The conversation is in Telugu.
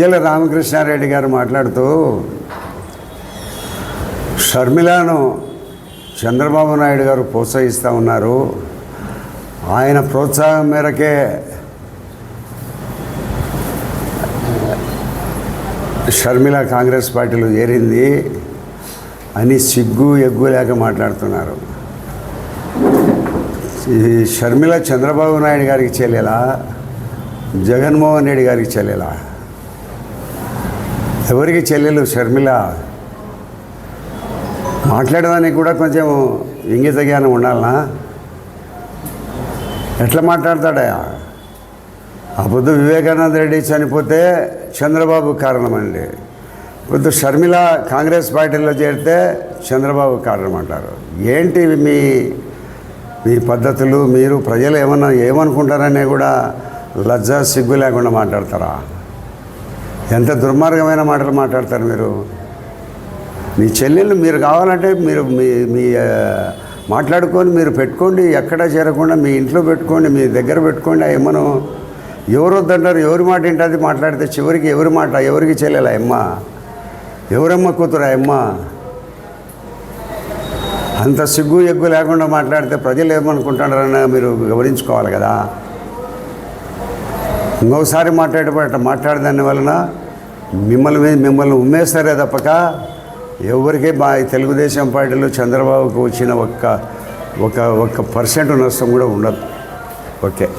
విజయల రామకృష్ణారెడ్డి గారు మాట్లాడుతూ షర్మిలాను చంద్రబాబు నాయుడు గారు ప్రోత్సహిస్తూ ఉన్నారు. ఆయన ప్రోత్సాహం మేరకే షర్మిల కాంగ్రెస్ పార్టీలో చేరింది అని సిగ్గు ఎగ్గు లేక మాట్లాడుతున్నారు. ఈ షర్మిల చంద్రబాబు నాయుడు గారికి చెల్లెలా? జగన్మోహన్ రెడ్డి గారికి చెల్లెలా? ఎవరికి చెల్లెలు షర్మిల? మాట్లాడడానికి కూడా కొంచెం ఇంగిత జ్ఞానం ఉండాలనా? ఎట్లా మాట్లాడతాడా? ఆ వివేకానంద రెడ్డి చనిపోతే చంద్రబాబు కారణమండి. ఇప్పుడు షర్మిల కాంగ్రెస్ పార్టీలో చేరితే చంద్రబాబు కారణం అంటారు ఏంటి మీ మీ పద్ధతులు? మీరు ప్రజలు ఏమన్నా ఏమనుకుంటారనే కూడా లజ్జ సిగ్గు లేకుండా మాట్లాడతారా? ఎంత దుర్మార్గమైన మాటలు మాట్లాడతారు మీరు? మీ చెల్లెళ్ళు మీరు కావాలంటే మీరు మీ మీ మాట్లాడుకొని మీరు పెట్టుకోండి ఎక్కడ చేరకుండా మీ ఇంట్లో పెట్టుకోండి మీ దగ్గర పెట్టుకోండి. ఆ ఎమ్మను ఎవరు వద్దంటారు ఎవరి మాట ఏంటది మాట్లాడితే చివరికి ఎవరి మాట? ఎవరికి చెల్లెలా అమ్మ ఎవరమ్మ కూతురు ఆ అమ్మ అంత సిగ్గు ఎగ్గు లేకుండా మాట్లాడితే ప్రజలు ఏమనుకుంటున్నారని మీరు గమనించుకోవాలి కదా. ఇంకొకసారి మాట్లాడేటప్పుడు అట్లా మాట్లాడదాని వలన మిమ్మల్ని మీద మిమ్మల్ని ఉమ్మేస్తారే తప్పక. ఎవరికీ మా తెలుగుదేశం పార్టీలో చంద్రబాబుకు వచ్చిన ఒక్క ఒక ఒక్క పర్సెంట్ నష్టం కూడా ఉండదు. ఓకే.